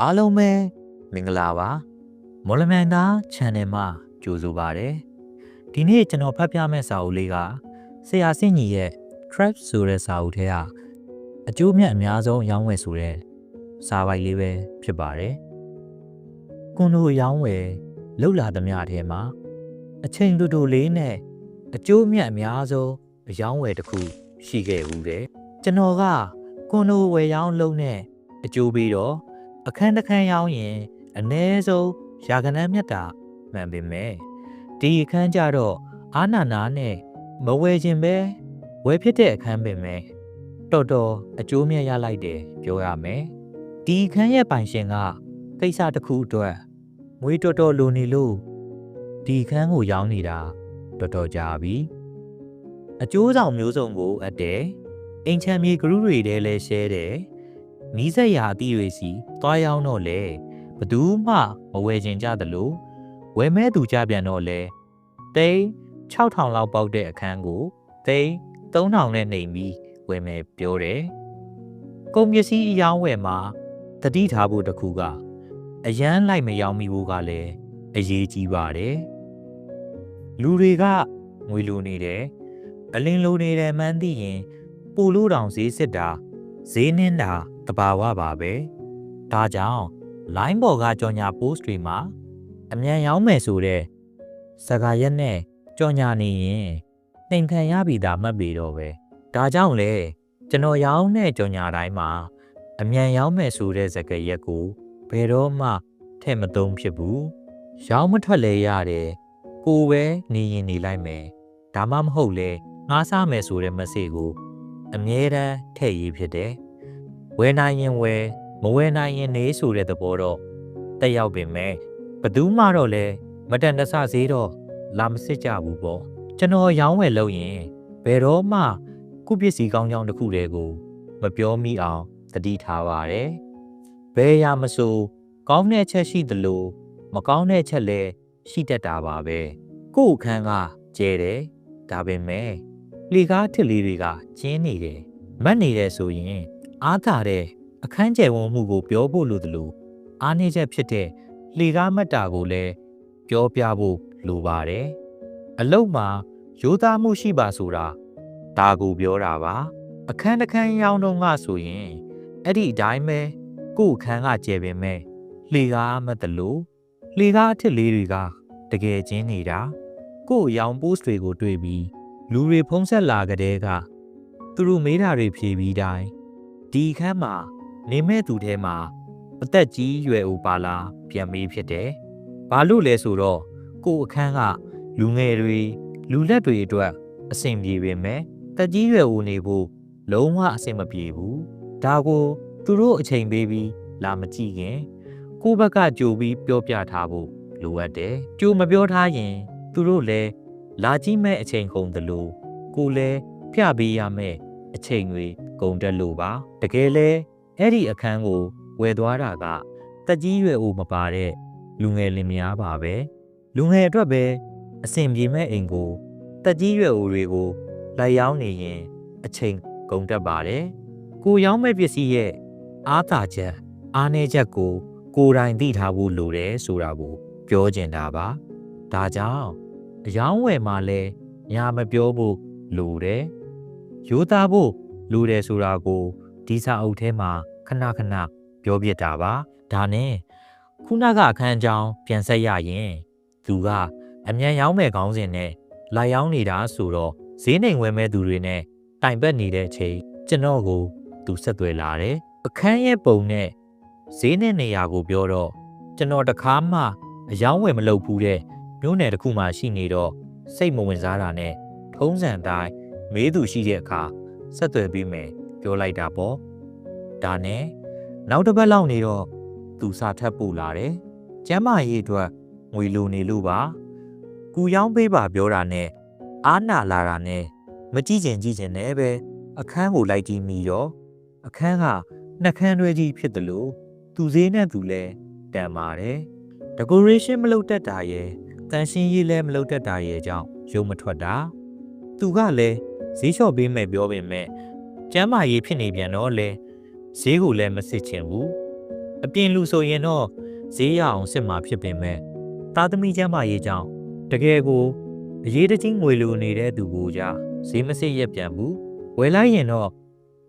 အားလုံးပဲမင်္ဂလာပါမော်လမြိုင်သား channel မှာကြိုဆိုပါရစေဒီနေ့ကျွန်တော်ဖတ်ပြမယ့်စာအုပ်လေးကဆရာစင်ကြီးရဲ့ trap ဆိုတဲ့စာအုပ်ထဲကအကျိုးမြတ်အများဆုံးရောင်းဝယ်ဆိုတဲ့စာပိုက်လေးပဲဖြစ်ပါတယ်ကွန်ဒိုရောင်းဝယ်လှုပ်လာသမျှထဲမှာအချိန်တူတူလေးနဲ့အကျိုးမြတ်အများဆုံးအရောင်းဝယ်တစ်ခုရှိခဲ့ဦးတယ်ကျွန်တော်ကကွန်ဒိုဝယ်ရောင်းလုပ်နဲ့အကျိုးပြီးတော့ အခန်းတစ်ခန်းရောင်းရင်အ ਨੇ ဆုံးရာခိုင်နှန်းမြတ်တာမှန်ပေမဲ့ဒီအခန်းကြတော့အာနာနာနဲ့မဝယ်ခြင်းပဲဝယ်ဖြစ်တဲ့အခန်းပင်မဲ့တော်တော်အကျိုးမြတ်ရလိုက်တယ်ပြောရမယ်ဒီအခန်းရဲ့ပိုင်ရှင်ကကိစ္စတစ်ခုအတွက်ငွေတော်တော်လိုနေလို့ဒီအခန်းကိုရောင်းနေတာတော်တော်ကြာပြီအကျိုးဆောင်မျိုးစုံကိုအပ်တယ်အိမ်ချမ်းမြေဂရုတွေထဲလဲရှဲတယ် နီးစက်ရာအသီးတွေစီသွားရောက်တော့လေဘသူမှမဝယ်ခြင်းကြသလိုဝယ်မဲ့သူကြပြန်တော့လေတိန်း6000လောက်ပေါက်တဲ့အခန်းကိုတိန်း3000နဲ့နှိမ်ပြီးဝယ်မယ်ပြောတယ်ကုန်ပစ္စည်းအယောင်းဝယ်မှာတတိထားဖို့တစ်ခုကအရန်လိုက်မရောမိဖို့ကလည်းအရေးကြီးပါတယ်လူတွေကငွေလိုနေတယ်အလင်းလိုနေတယ်မှန်းသိရင်ပိုလို့တောင်ဈေးစစ်တာဈေးနှင်းတာ တဘာဝပါပဲဒါကြောင့် line ပေါ်ကကြော်ညာ post တွေမှာအမြန်ရောင်းမယ်ဆိုတဲ့စကားရက်နဲ့ကြော်ညာနေရင်နှိမ်ခံရပြီသာမှတ်ပြီတော့ပဲဒါကြောင့်လေကျွန်တော်ရောင်းတဲ့ကြော်ညာတိုင်းမှာအမြန်ရောင်းမယ်ဆိုတဲ့စကားရက်ကိုဘယ်တော့မှထည့်မသုံးဖြစ်ဘူးရောင်းမထွက်လဲရတယ်ကိုပဲနေရင်နေလိုက်မယ်ဒါမှမဟုတ်လေငားစားမယ်ဆိုတဲ့ message ကိုအမြဲတမ်းထည့်ရေးဖြစ်တယ် ဝယ်နိုင်ရင်ဝယ်မဝယ်နိုင်ရင်နေဆိုတဲ့သဘောတော့တက်ရောက်ပင်မဲ့ဘသူမှတော့လဲမတန်တဆဈေးတော့လာမစစ်ကြဘူးပေါ့ကျွန်တော်ရောင်းဝယ်လုပ်ရင်ဘယ်တော့မှခုပစ္စည်းကောင်းကြောင်းတစ်ခုတည်းကို မပြောမိအောင်တတိထားပါတယ်ဘယ်ရမဆိုကောင်းတဲ့ချက်ရှိသလိုမကောင်းတဲ့ချက်လည်းရှိတတ်တာပါပဲကို့အခန်းကကျဲတယ်ဒါပေမဲ့လေကားထစ်လေးတွေကကျင်းနေတယ်မတ်နေတယ်ဆိုရင် အားသာတဲ့အခန်းကျယ်ဝန်းမှုကိုပြောဖို့လိုသလိုအားနည်းချက်ဖြစ်တဲ့လေကားမတ်တာကိုလည်းပြောပြဖို့လိုပါတယ်အလုံးမှာရိုးသားမှုရှိပါဆိုတာဒါကိုပြောတာပါအခန်းတစ်ခန်းရောင်းတော့ငါဆိုရင်အဲ့ဒီအတိုင်းပဲကို့အခန်းကကျယ်ပင်မဲ့လေကားမတ်တလို့လေကားအထစ်လေးတွေကတကယ်ချင်းနေတာကို့ရောင် post တွေကိုတွေ့ပြီးလူတွေဖုံးဆက်လာကြတဲ့ကသူတို့မေးတာတွေဖြေပြီးတိုင်း ဒီခန်းမှာနေမဲ့သူထဲမှာအသက်ကြီးရွယ်ဦးပါလားပြန်မေးဖြစ်တယ်။ဘာလို့လဲဆိုတော့ကို့အခန်းကလူငယ်တွေလူလက်တွေအတွက်အဆင်ပြေပေမဲ့တက်ကြီးရွယ်ဦးနေဖို့လုံးဝအဆင်မပြေဘူး။ဒါကိုသူတို့အချိန်ပေးပြီးလာမကြည့်ခင်ကိုယ့်ဘက်ကကြိုပြီးပြောပြထားဖို့လိုအပ်တယ်။ကြိုမပြောထားရင်သူတို့လည်းလာကြည့်မဲ့အချိန်ကုန်တယ်လို့ကိုလည်းပြပေးရမယ့်အချိန်တွေ ကုန်တက်လို့ပါတကယ်လဲအဲ့ဒီအခန်းကိုဝယ်သွားတာကတက်ကြီးရွယ်အိုမပါတဲ့လူငယ်လင်မယားပါပဲလူငယ်အတွက်ပဲအဆင်ပြေမဲ့အိမ်ကိုတက်ကြီးရွယ်အိုတွေကိုလိုက်ရောင်းနေရင်အချိန်ကုန်တက်ပါတယ်ကိုရောင်းမဲ့ပစ္စည်းရဲ့အားသာချက်အားနည်းချက်ကို ကိုယ်တိုင်သိထားဖို့လိုတယ်ဆိုတာကိုပြောချင်တာပါဒါကြောင့်အယောင်းဝယ်မှာလဲညာမပြောဖို့လိုတယ်ရိုးသားဖို့ လိုတယ်ဆိုတာကိုဒီစာအုပ်ထဲမှာခဏခဏပြောပြတာပါဒါနဲ့ခုနကအခန်းအကြောင်းပြန်ဆက်ရရင်သူကအမြန်ရောင်းမဲ့ခေါင်းစဉ်နဲ့လာရောင်းနေတာဆိုတော့ဈေးနှိမ်ဝယ်မဲ့သူတွေနဲ့တိုင်ပတ်နေတဲ့အချိန်ကျွန်တော်ကိုသူဆက်သွယ်လာတယ်အခန်းရဲ့ပုံနဲ့ဈေးနဲ့နေရာကိုပြောတော့ကျွန်တော်တခါမှအယောင်းဝယ်မလုပ်ဘူးတဲ့မျိုးနယ်တစ်ခုမှရှိနေတော့စိတ်မဝင်စားတာနဲ့ထုံးစံတိုင်းမေးသူရှိတဲ့အခါ ဆက်သွယ်ပြီးမယ်ပြောလိုက်တာပေါ့ဒါနဲ့နောက်တစ်ပတ်လောက်နေတော့သူစာထပ်ပို့လာတယ်ကျမ်းမာရေးအတွက်ငွေလိုနေလို့ပါကူရောင်းပေးပါပြောတာနဲ့အားနာလာတာနဲ့မကြည့်ချင်ကြည့်ချင်နဲ့ပဲအခန်းကိုလိုက်ကြည့်မိတော့အခန်းကနှက်ခမ်းတွဲကြီးဖြစ်တယ်လို့သူဈေးနဲ့သူလဲတန်ပါတယ် decoration မလုပ်တတ်တာရဲ့တန်ရှင်းရေးလည်းမလုပ်တတ်တာရဲ့အကြောင်းရုံမထွက်တာသူကလည်း ဈေးလျှော့ပေးမယ်ပြောပေမဲ့ကျမ်းမာရေးဖြစ်နေပြန်တော့လေဈေးကိုလည်းမစစ်ချင်ဘူးအပြင်လူဆိုရင်တော့ဈေးရအောင်စစ်မှာဖြစ်ပင်မဲ့သားသမီးကျမ်းမာရေးကြောင့်တကယ်ကိုအရေးတကြီးငွေလိုနေတဲ့သူကိုကြဈေးမစစ်ရက်ပြန်ဘူးဝယ်လိုက်ရင်တော့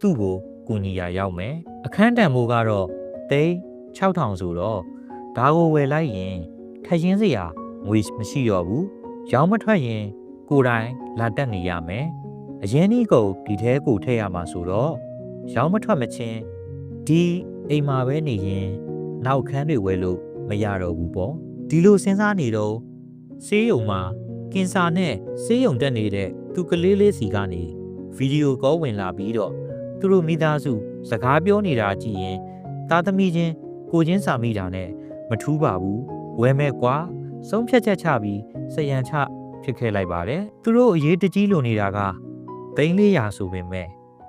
သူ့ကိုကူညီရရောက်မယ်အခန်းတန်မိုးကတော့သိန်း6000ဆိုတော့ဒါကိုဝယ်လိုက်ရင်ထက်ရင်စရာငွေမရှိတော့ဘူးရောင်းမထွက်ရင်ကိုယ်တိုင်လာတက်နေရမယ် အရင်ဒီကိုဒီထဲကိုထည့်ရမှာဆိုတော့ရောင်းမထွက်မချင်းဒီအိမ်မှာပဲနေရင်နောက်ခန်းတွေဝယ်လို့မရတော့ဘူးပေါ့ဒီလိုစဉ်းစားနေတော့ဆေးရုံမှာကင်ဆာနဲ့ဆေးရုံတက်နေတဲ့သူကလေးလေးစီကနေဗီဒီယိုကောဝင်လာပြီးတော့သူတို့မိသားစုစကားပြောနေတာကြည့်ရင်သားသမီးချင်းကိုချင်းစာမိတာနဲ့မထူးပါဘူးဝဲမဲ့ကွာဆုံးဖြတ်ချက်ချပြီးစရန်ချဖြစ်ခဲ့လိုက်ပါတယ်သူတို့အရေးတကြီးလိုနေတာက သိန်း400ဆိုပေမဲ့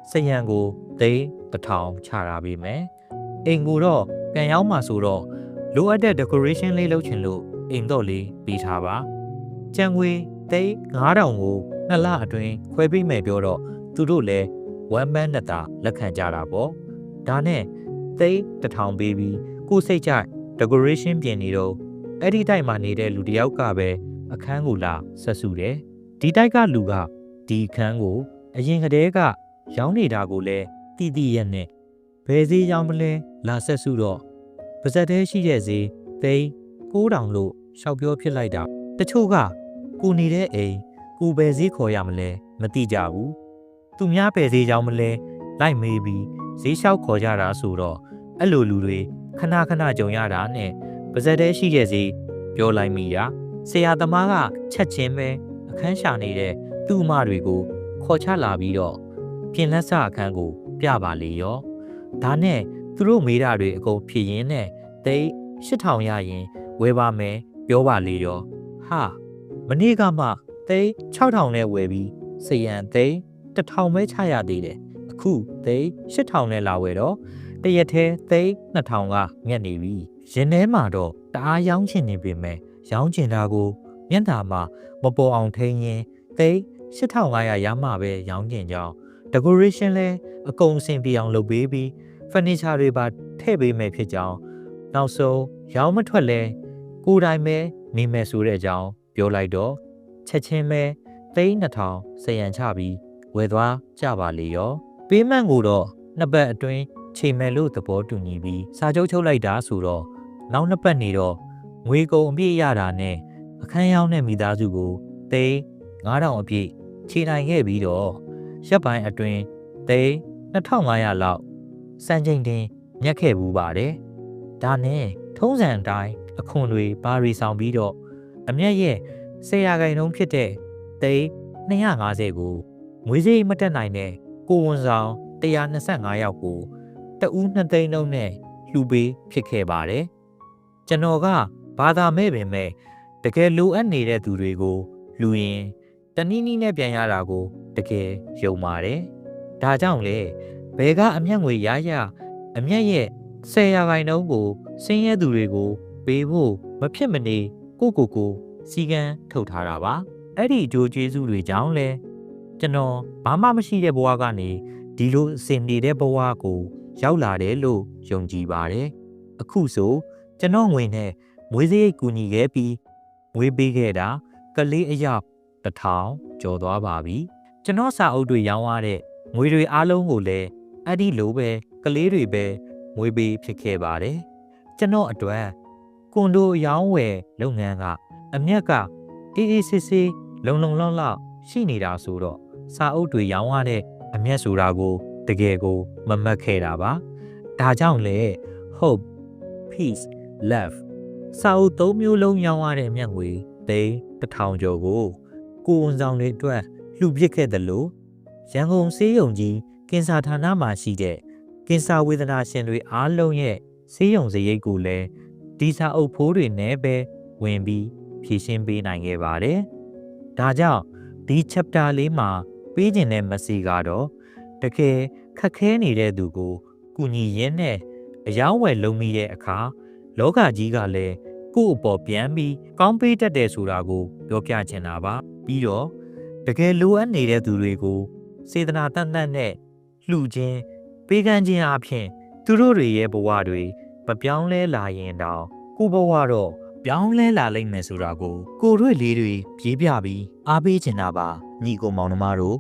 စရန်ကိုသိန်း1000ချတာပေးမယ်အိမ်ကိုတော့ပြန်ရောက်မှဆိုတော့လိုအပ်တဲ့ decoration လေးလုပ်ချင်လို့အိမ်တော့လေးပေးထားပါကြံငွေသိန်း9000ကိုနှစ်လအတွင်းခွဲပေးမယ်ပြောတော့သူတို့လည်း one man နဲ့တာလက်ခံကြတာပေါ့ဒါနဲ့သိန်း1000ပေးပြီးကိုယ်စိတ်ကြိုက် decoration ပြင်နေတော့အဲ့ဒီတိုက်မှာနေတဲ့လူတစ်ယောက်ကပဲအခန်းကိုလာဆက်စုတယ်ဒီတိုက်ကလူကဒီအခန်းကို အရင်ကတည်းကရောင်းနေတာကိုလည်းတီးတီးရက်နဲ့ဘယ်ဈေးရောင်းမလဲလာဆက်စုတော့ပါဇက်သေးရှိတဲ့ဈေးသိန်း9000လို့ရှောက်ပြောဖြစ်လိုက်တာတချို့ကကိုနေတဲ့အိမ်ကိုဘယ်ဈေးခေါ်ရမလဲမသိကြဘူးသူများဘယ်ဈေးရောင်းမလဲလိုက်မေးပြီးဈေးလျှောက်ခေါ်ကြတာဆိုတော့အဲ့လိုလူတွေခဏခဏကြုံရတာနဲ့ပါဇက်သေးရှိတဲ့ဈေးပြောလိုက်မိတာဆရာသမားကချက်ချင်းပဲအခန်းရှာနေတဲ့သူ့အမတွေကို ခေါ်ချလာပြီးတော့ပြင်လက်စအခန်းကို ပြပါလေရောဒါနဲ့သူတို့မေးတာတွေအကုန်ဖြေရင်းနဲ့သိန်း8000ရရင်ဝယ်ပါမယ်ပြောပါလေရောဟာမနေ့ကမှသိန်း6000နဲ့ဝယ်ပြီးစရန်သိန်း1000ပဲချရသေးတယ်အခုသိန်း8000နဲ့လာဝယ်တော့တရက်သေးသိန်း2000ကငက်နေပြီရင်ထဲမှာတော့တအားရောင်းချင်နေပေမဲ့ရောင်းချင်တာကို မျက်နှာမှာမပေါ်အောင်ထိန်းရင်သိန်း 8500ရမှပဲရောင်းချင်ကြောင်း decoration လဲအကုန်အဆင်ပြေအောင်လုပ်ပေးပြီး furniture တွေပါထည့်ပေးမယ်ဖြစ်ကြောင်းနောက်ဆုံးရောင်းမထွက်လဲကိုယ်တိုင်ပဲနေမယ်ဆိုတဲ့အကြောင်းပြောလိုက်တော့ချက်ချင်းပဲသိန်း2000စရန်ချပြီးဝယ်သွားကြပါလေရောပေးမှန်ကိုတော့နှစ်ပတ်အတွင်းချိန်မယ်လို့သဘောတူညီပြီးစာချုပ်ချုပ်လိုက်တာဆိုတော့နောက်နှစ်ပတ်နေတော့ငွေကုန်အပြည့်ရတာနဲ့အခန်းရောင်းတဲ့မိသားစုကိုသိန်း9000အပြည့် ခြေနိုင်ခဲ့ပြီးတော့ရပ်ပိုင်းအတွင်းသိန်း2500လောက်စံချိန်တင်ညက်ခဲ့ဘူးပါတယ်။ဒါနဲ့ထုံးစံအတိုင်းအခွန်တွေဘာရီဆောင်ပြီးတော့အမျက်ရဲ့ဆရာခိုင်နှုန်းဖြစ်တဲ့သိန်း250ကိုငွေစိမတက်နိုင်တဲ့ကိုဝန်ဆောင်125ယောက်ကိုတဦး2သိန်းလုံးနဲ့လှူပေးဖြစ်ခဲ့ပါတယ်။ကျွန်တော်ကဘာသာမဲ့ပင်မဲ့တကယ်လိုအပ်နေတဲ့သူတွေကိုလှူရင် တနည်းနည်းနဲ့ပြန်ရတာကိုတကယ်ယုံပါတယ်။ဒါကြောင့်လေဘယ်ကအမျက်ငွေရရအမျက်ရဲ့ဆယ်ရာခိုင်နှုန်းကိုဆင်းရဲသူတွေကိုပေးဖို့မဖြစ်မနေကိုကိုကိုစီကံထုတ်ထားတာပါအဲ့ဒီအကျိုးကျေးဇူးတွေကြောင့်လဲကျွန်တော်ဘာမှမရှိတဲ့ဘဝကနေဒီလိုအစဉ်နေတဲ့ဘဝကို ရောက်လာတယ်လို့ယုံကြည်ပါတယ်အခုဆိုကျွန်တော်ငွေနဲ့မွေးစရိတ်ကူညီခဲ့ပြီးမွေးပေးခဲ့တာကလေးအယောက် တစ်ထောင်ကျော်သွားပါပြီကျွန်တော်စာအုပ်တွေရောင်းရတဲ့ငွေတွေအားလုံးကိုလည်းအဲ့ဒီလိုပဲကလေးတွေပဲမွေးပေးဖြစ်ခဲ့ပါတယ်ကျွန်တော်အတွက်ကွန်ဒိုရောင်းဝယ်လုပ်ငန်းကအမျက်ကအေးအေးဆေးဆေးလုံလုံလောက်လောက်ရှိနေတာဆိုတော့စာအုပ်တွေရောင်းရတဲ့အမျက်ဆိုတာကိုတကယ်ကိုမမတ်ခဲ့တာပါဒါကြောင့်လေ hope peace love စာအုပ်သုံးမျိုးလုံးရောင်းရတဲ့အမျက်ငွေသိန်းတစ်ထောင်ကျော်ကို ကိုဝန်ဆောင်တွေအတွက်လှူပစ်ခဲ့တယ်လို့ရန်ကုန်စေးရုံကြီးကင်ဆာဌာနမှာရှိတဲ့ကင်ဆာဝေဒနာရှင်တွေအားလုံးရဲ့စေးရုံစရိတ်ကိုလည်းဒီစာအုပ်ဖိုးတွေနဲ့ပဲဝင်ပြီးဖြည့်ရှင်းပေးနိုင်ခဲ့ပါတယ်။ဒါကြောင့်ဒီ chapter လေးမှာပေးခြင်းတဲ့ message ကတော့တကယ်ခက်ခဲနေတဲ့သူကိုကူညီရင်းနဲ့အယောင်းဝယ်လုံးမိတဲ့အခါလောကကြီးကလည်းကိုယ့်အပေါ်ပြန်ပြီးကောင်းပေးတတ်တယ်ဆိုတာကိုပြောပြချင်တာပါ ပြီးတော့တကယ်လိုအပ်နေတဲ့သူတွေကိုစေတနာတန်တန်နဲ့လှူခြင်းပေးကမ်းခြင်းအပြင်သူတို့တွေရဲ့ဘဝတွေမပြောင်းလဲလာရင်တောင်ကိုဘဝတော့ပြောင်းလဲလာလိမ့်မယ်ဆိုတာကိုကိုရွေလေးတွေပြေးပြပြီးအားပေးချင်တာပါညီကိုမောင်နှမတို့